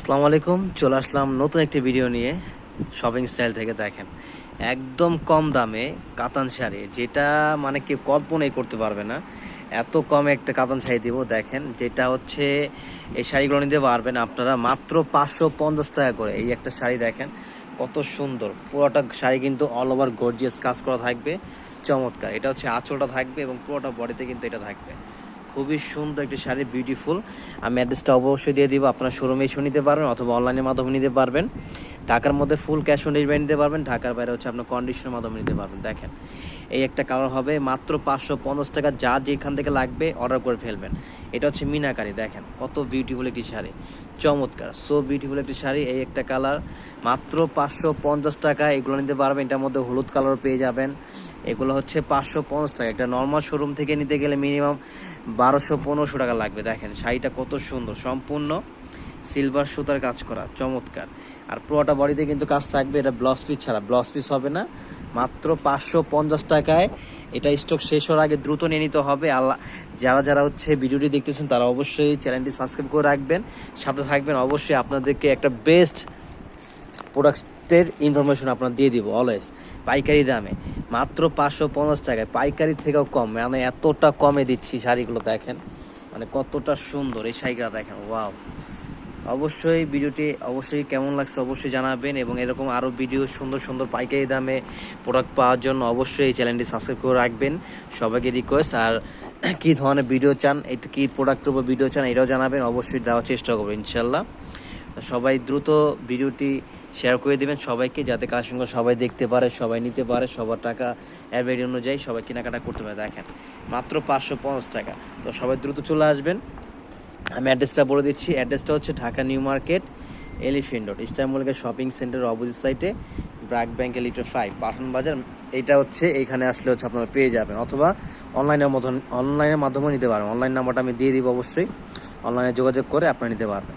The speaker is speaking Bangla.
আসসালামু আলাইকুম। চলে আসলাম নতুন একটি ভিডিও নিয়ে শপিং স্টাইল থেকে, দেখেন। একদম কম দামে কাতান শাড়ি, যেটা মানে কেউ কল্পনাই করতে পারবে না। এত কমে একটা কাতান শাড়ি দিব, দেখেন, যেটা হচ্ছে এই শাড়িগুলো নিতে পারবেন আপনারা মাত্র পাঁচশো পঞ্চাশ টাকা করে। এই একটা শাড়ি দেখেন, কত সুন্দর। পুরোটা শাড়ি কিন্তু অল ওভার গর্জিয়াস কাজ করা থাকবে, চমৎকার। এটা হচ্ছে আঁচলটা থাকবে এবং পুরোটা বডিতে কিন্তু এটা থাকবে। খুবই সুন্দর একটি শাড়ি বিউটিফুল আমি অ্যাড্রেসটা অবশ্যই দিয়ে দিব, আপনারা শোরুমে এসে নিতে পারবেন অথবা অনলাইনের মাধ্যমে নিতে পারবেন। ঢাকার মধ্যে ফুল ক্যাশ অন ডেলিভারি নিতে পারবেন, ঢাকার বাইরে হচ্ছে আপনার কন্ডিশনের মাধ্যমে নিতে পারবেন। দেখেন, এই একটা কালার হবে মাত্র পাঁচশো পঞ্চাশ টাকা, যা যেখান থেকে লাগবে অর্ডার করে ফেলবেন। এটা হচ্ছে মিনাকারি, দেখেন, কত বিউটিফুল একটি শাড়ি। চমৎকার সো বিউটিফুল একটি শাড়ি, এই একটা কালার মাত্র পাঁচশো পঞ্চাশ টাকা, এগুলো নিতে পারবেন। এটার মধ্যে হলুদ কালার পেয়ে যাবেন। এগুলো হচ্ছে পাঁচশো পঞ্চাশ টাকা। একটা নর্মাল শোরুম থেকে নিতে গেলে মিনিমাম বারোশো পনেরোশো টাকা লাগবে, দেখেন। শাড়িটা কত সুন্দর, সম্পূর্ণ সিলভার সুতার কাজ করা, চমৎকার। আর পুরোটা বডিতে কিন্তু কাজ থাকবে, এটা ব্লাউজ পিস ছাড়া। ব্লাউজ পিস হবে না, মাত্র পাঁচশো পঞ্চাশ টাকায়। এটা স্টক শেষ হওয়ার আগে দ্রুত নিয়ে নিতে হবে। আল্লাহ যারা যারা হচ্ছে ভিডিওটি দেখতেছেন, তারা অবশ্যই চ্যানেলটি সাবস্ক্রাইব করে রাখবেন। সাথে থাকবেন, অবশ্যই আপনাদেরকে একটা বেস্ট প্রোডাক্টের ইনফরমেশন আপনার দিয়ে দিব অলওয়েজ পাইকারি দামে। মাত্র পাঁচশো পঞ্চাশ টাকায়। পাইকারি থেকেও কম মানে এতটা কমে দিচ্ছি শাড়িগুলো, দেখেন। মানে কতটা সুন্দর এই শাড়িগুলো, দেখেন, ওয়াও। অবশ্যই ভিডিওটি অবশ্যই কেমন লাগছে অবশ্যই জানাবেন, এবং এরকম আরও ভিডিও সুন্দর সুন্দর পাইকারি দামে প্রোডাক্ট পাওয়ার জন্য অবশ্যই এই চ্যানেলটি সাবস্ক্রাইব করে রাখবেন। সবাইকে রিকোয়েস্ট আর কী ধরনের ভিডিও চান, এটা কী প্রোডাক্টের উপর ভিডিও চান, এটাও জানাবেন, অবশ্যই দেওয়ার চেষ্টা করব, ইনশাল্লাহ। সবাই দ্রুত ভিডিওটি শেয়ার করে দেবেন। সবাইকে যাতে কালেকশনগুলো সবাই দেখতে পারে, সবাই নিতে পারে, সবার টাকা অ্যাভারেজ অনুযায়ী সবাই কেনাকাটা করতে পারে। দেখেন, মাত্র পাঁচশো পঞ্চাশ টাকা। তো সবাই দ্রুত চলে আসবেন। আমি অ্যাড্রেসটা বলে দিচ্ছি। অ্যাড্রেসটা হচ্ছে Dhaka new market elephant road ইস্টানবুলকে shopping centre opposite সাইডে BRAC bank litre five Pathan বাজার এইটা হচ্ছে, এখানে আসলে হচ্ছে আপনারা পেয়ে যাবেন। অথবা অনলাইনের মতন অনলাইনের মাধ্যমে নিতে পারবেন অনলাইন নাম্বারটা আমি দিয়ে দিব অবশ্যই। অনলাইনে যোগাযোগ করে আপনারা নিতে পারবেন।